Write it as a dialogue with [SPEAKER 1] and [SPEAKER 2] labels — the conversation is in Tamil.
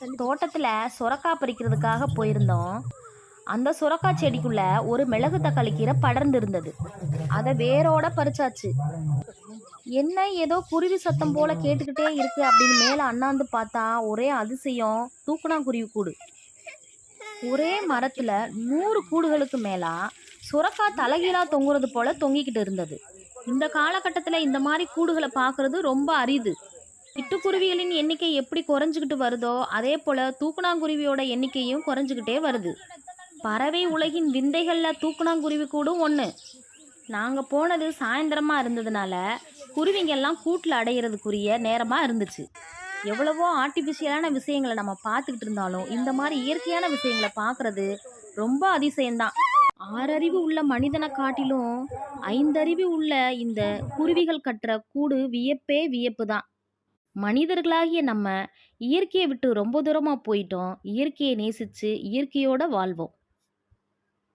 [SPEAKER 1] தோட்டத்தில் சுரக்காய் பறிக்கிறதுக்காக போயிருந்தோம். அந்த சுரக்காய் செடிக்குள்ள ஒரு மிளகு தக்காளி கீரை படர்ந்து இருந்தது அதை வேரோட பறிச்சாச்சு. என்ன ஏதோ குருவி சத்தம் போல கேட்டுக்கிட்டே இருக்கு அப்படின்னு மேலே அண்ணாந்து பார்த்தா ஒரே அதிசயம். தூக்குனாங்குருவி கூடு. ஒரே மரத்துல நூறு கூடுகளுக்கு மேலா சுரக்காய் தலகீழா தொங்குறது போல தொங்கிக்கிட்டு இருந்தது. இந்த காலகட்டத்தில் இந்த மாதிரி கூடுகளை பார்க்கறது ரொம்ப அரிது. சிட்டுக்குருவிகளின் எண்ணிக்கை எப்படி குறைஞ்சிக்கிட்டு வருதோ அதே போல் தூக்குனாங்குருவியோட எண்ணிக்கையும் குறைஞ்சிக்கிட்டே வருது. பறவை உலகின் விந்தைகளில் தூக்குனாங்குருவி கூடும் ஒன்று நாங்கள் போனது சாயந்தரமாக இருந்ததுனால குருவிங்கெல்லாம் கூட்டில் அடையிறதுக்குரிய நேரமாக இருந்துச்சு. எவ்வளவோ ஆர்டிஃபிஷியலான விஷயங்களை நம்ம பார்த்துக்கிட்டு இருந்தாலும் இந்த மாதிரி இயற்கையான விஷயங்களை பார்க்குறது ரொம்ப அதிசயம்தான். ஆறறிவு உள்ள மனிதனை காட்டிலும் ஐந்தறிவு உள்ள இந்த குருவிகள் கட்டுற கூடு வியப்பே வியப்பு தான் மனிதர்களாகிய நம்ம இயற்கையை விட்டு ரொம்ப தூரமாக போயிட்டோம். இயற்கையை நேசித்து இயற்கையோட வாழ்வோம்.